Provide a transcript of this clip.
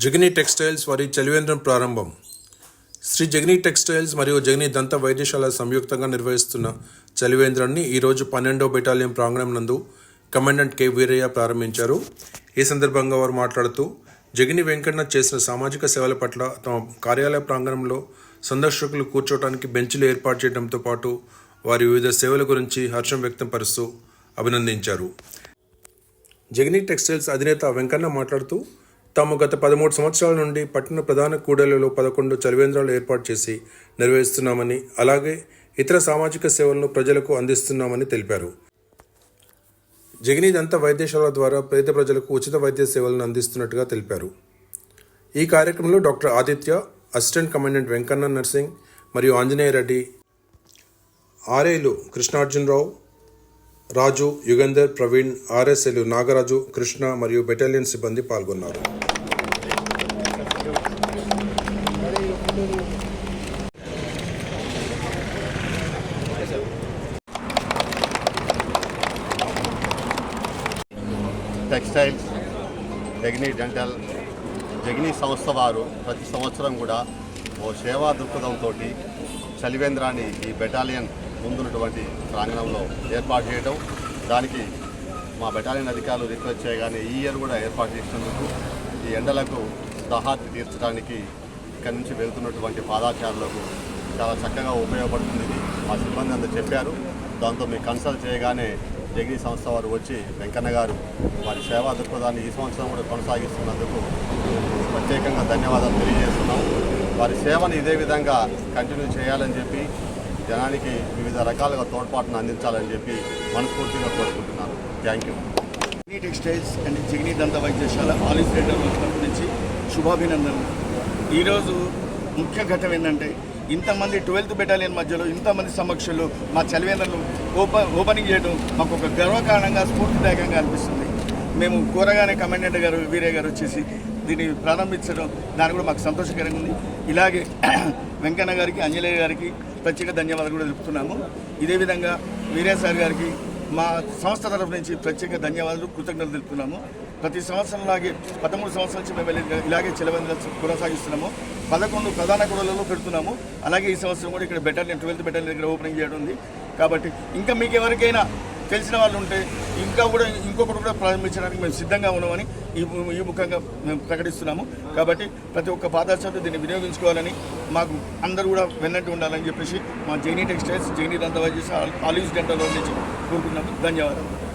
Jagani textiles వారి చలివేంద్రం ప్రారంభం. Shri Jagani textiles మరియు జగనీ దంత వైద్యశాల సంయుక్తంగా నిర్వహిస్తున్న చలివేంద్రాన్ని ఈరోజు పన్నెండో బెటాలియన్ ప్రాంగణం నందు కమాండెంట్ కె. వీరయ్య ప్రారంభించారు. ఈ సందర్భంగా వారు మాట్లాడుతూ జగని వెంకన్న చేసిన సామాజిక సేవల పట్ల తమ కార్యాలయ ప్రాంగణంలో సందర్శకులు కూర్చోవడానికి బెంచ్లు ఏర్పాటు చేయడంతో పాటు వారి వివిధ సేవల గురించి హర్షం వ్యక్తం పరుస్తూ అభినందించారు. జగనీ టెక్స్టైల్స్ అధినేత వెంకన్న మాట్లాడుతూ తాము గత పదమూడు సంవత్సరాల నుండి పట్టణ ప్రధాన కూడళ్ళలో పదకొండు చలివేంద్రాలు ఏర్పాటు చేసి నిర్వహిస్తున్నామని అలాగే ఇతర సామాజిక సేవలను ప్రజలకు అందిస్తున్నామని తెలిపారు. జగనీ దంత వైద్యశాల ద్వారా పేద ప్రజలకు ఉచిత వైద్య సేవలను అందిస్తున్నట్టుగా తెలిపారు. ఈ కార్యక్రమంలో doctor Aditya assistant commandant Venkanna Narsing మరియు ఆంజనేయ రెడ్డి ఆర్ఏలు కృష్ణార్జునరావు రాజు యుగంధర్ ప్రవీణ్ ఆర్ఎస్ఎల్ నాగరాజు కృష్ణ మరియు బెటాలియన్ సిబ్బంది పాల్గొన్నారు. టెక్స్టైల్స్ జగనీ డెంటల్ జగనీ సంస్థ వారు ప్రతి సంవత్సరం కూడా ఓ సేవా దృక్పథంతో చలివేంద్రాన్ని ఈ బెటాలియన్ ముందున్నటువంటి ప్రాంగణంలో ఏర్పాటు చేయడం దానికి మా బెటాలియన్ అధికారులు రిక్వెస్ట్ చేయగానే ఈ ఇయర్ కూడా ఏర్పాటు చేసినందుకు ఈ ఎండలకు దహార్తి తీర్చడానికి ఇక్కడి నుంచి వెళ్తున్నటువంటి పాదాచారులకు చాలా చక్కగా ఉపయోగపడుతుంది మా సిబ్బంది అంతా చెప్పారు. దాంతో మీ కన్సల్ట్ చేయగానే డిగ్రీ సంస్థ వారు వచ్చి వెంకన్న గారు వారి సేవా దృక్పథాన్ని ఈ సంవత్సరం కూడా కొనసాగిస్తున్నందుకు ప్రత్యేకంగా ధన్యవాదాలు తెలియజేస్తున్నాం. వారి సేవను ఇదే విధంగా కంటిన్యూ చేయాలని చెప్పి జనానికి వివిధ రకాలుగా తోడ్పాటును అందించాలని చెప్పి మనస్ఫూర్తిగా కోరుకుంటున్నాను. Thank you Jagni Textiles and Jagni దంత వైద్యశాల ఆలిస్ రెడ్డర్ నుంచి శుభాభినందనలు. ఈరోజు ముఖ్య ఘట్టం ఏంటంటే ఇంతమంది ట్వెల్త్ బెటాలియన్ మధ్యలో ఇంతమంది సమక్షంలో మా చలివేంద్రలు ఓపెన్ ఓపెనింగ్ చేయడం మాకు ఒక గర్వకారణంగా స్ఫూర్తిదాయకంగా అనిపిస్తుంది. మేము కోరగానే కమాండెంట్ గారు వీరే గారు వచ్చేసి దీన్ని ప్రారంభించడం దాని కూడా మాకు సంతోషకరంగా ఉంది. ఇలాగే వెంకన్న గారికి అంజనేయ గారికి ప్రత్యేక ధన్యవాదాలు కూడా తెలుపుతున్నాము. ఇదే విధంగా వీరయ్య సార్ గారికి మా సంస్థ తరఫు నుంచి ప్రత్యేక ధన్యవాదాలు కృతజ్ఞతలు తెలుపుతున్నాము. ప్రతి సంవత్సరం లాగే పదమూడు సంవత్సరాల నుంచి మేము వెళ్ళి- ఇలాగే చెలవందల కొనసాగిస్తున్నాము. పదకొండు ప్రధాన కూడలలో పెడుతున్నాము. అలాగే ఈ సంవత్సరం కూడా ఇక్కడ బెటర్ ట్వెల్త్ బెటర్ దగ్గర ఓపెనింగ్ చేయడం ఉంది. కాబట్టి ఇంకా మీకు ఎవరికైనా తెలిసిన వాళ్ళు ఉంటే ఇంకా కూడా ఇంకొకటి కూడా ప్రారంభించడానికి మేము సిద్ధంగా ఉన్నామని ఈ ఈ ముఖంగా మేము ప్రకటిస్తున్నాము. కాబట్టి ప్రతి ఒక్క పాదాచారులు దీన్ని వినియోగించుకోవాలని మాకు అందరూ కూడా వెన్నట్టు ఉండాలని చెప్పేసి మా జైనీ టెక్స్టైల్స్ జైనీ దంత ఆలీస్ గంటలో నుంచి కోరుకున్నాము ధన్యవాదాలు.